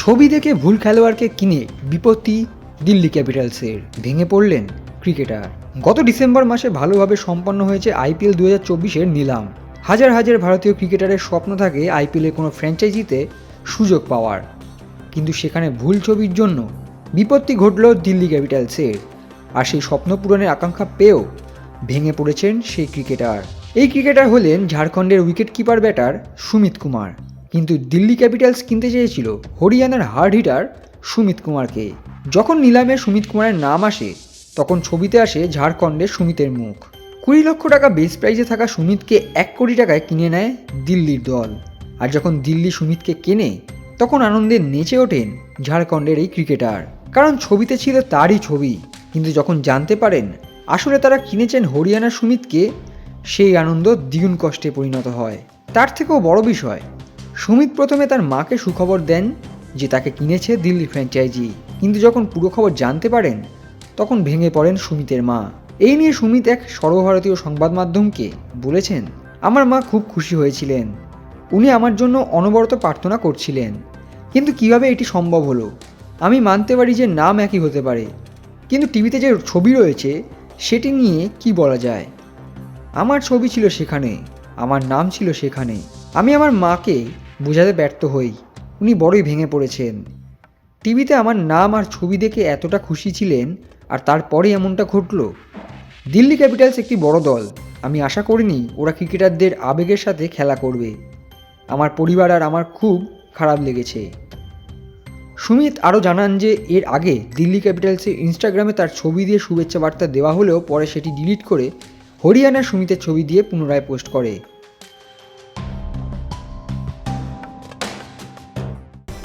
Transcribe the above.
ছবি দেখে ভুল খেলোয়াড়কে কিনে বিপত্তি দিল্লি ক্যাপিটালসের। ভেঙে পড়লেন ক্রিকেটার। গত ডিসেম্বর মাসে ভালোভাবে সম্পন্ন হয়েছে আইপিএল দু হাজার নিলাম। হাজার হাজার ভারতীয় ক্রিকেটারের স্বপ্ন থাকে আইপিএলে কোনো ফ্র্যাঞ্চাইজিতে সুযোগ পাওয়ার। কিন্তু সেখানে ভুল ছবির জন্য বিপত্তি ঘটল দিল্লি ক্যাপিটালসের। আর সেই স্বপ্ন পূরণের আকাঙ্ক্ষা পেয়েও ভেঙে পড়েছেন সেই ক্রিকেটার। এই ক্রিকেটার হলেন ঝাড়খণ্ডের wicket keeper batter Sumit Kumar. কিন্তু দিল্লি ক্যাপিটালস কিনতে চেয়েছিল হরিয়ানার হার্ড হিটার সুমিত কুমারকে। যখন নিলামে সুমিত কুমারের নাম আসে, তখন ছবিতে আসে ঝাড়খণ্ডের সুমিতের মুখ। কুড়ি লক্ষ টাকা বেস প্রাইজে থাকা সুমিতকে এক কোটি টাকায় কিনে নেয় দিল্লির দল। আর যখন দিল্লি সুমিতকে কেনে, তখন আনন্দে নেচে ওঠেন ঝাড়খণ্ডের এই ক্রিকেটার। কারণ ছবিতে ছিল তারই ছবি, কিন্তু যখন জানতে পারেন আসলে তারা কিনেছেন হরিয়ানা সুমিতকে, সেই আনন্দ দ্বিগুণ কষ্টে পরিণত হয়। তার থেকেও বড় বিষয় সুমিত প্রথমে তার মাকে সুখবর দেন যে তাকে কিনেছে দিল্লি ফ্র্যাঞ্চাইজি। কিন্তু যখন পুরো খবর জানতে পারেন, তখন ভেঙে পড়েন সুমিতের মা। এই নিয়ে সুমিত এক সর্বভারতীয় সংবাদ মাধ্যমকে বলেছেন, আমার মা খুব খুশি হয়েছিলেন। উনি আমার জন্য অনবরত প্রার্থনা করছিলেন। কিন্তু কীভাবে এটি সম্ভব হলো? আমি মানতে পারি যে নাম একই হতে পারে। কিন্তু টিভিতে যে ছবি রয়েছে, সেটি নিয়ে কি বলা যায়? আমার ছবি ছিল সেখানে। আমার নাম ছিল সেখানে। আমি আমার মাকে বোঝাতে ব্যর্থ হই। উনি বড়ই ভেঙে পড়েছেন। টিভিতে আমার নাম আর ছবি দেখে এতটা খুশি ছিলেন আর তারপরে এমনটা ঘটলো। দিল্লি ক্যাপিটালস একটি বড় দল। আমি আশা করিনি ওরা ক্রিকেটারদের আবেগের সাথে খেলা করবে। আমার পরিবার আর আমার খুব খারাপ লেগেছে। সুমিত আরও জানান যে, এর আগে দিল্লি ক্যাপিটালসের ইনস্টাগ্রামে তার ছবি দিয়ে শুভেচ্ছা বার্তা দেওয়া হলেও পরে সেটি ডিলিট করে হরিয়ানা সুমিতের ছবি দিয়ে পুনরায় পোস্ট করে।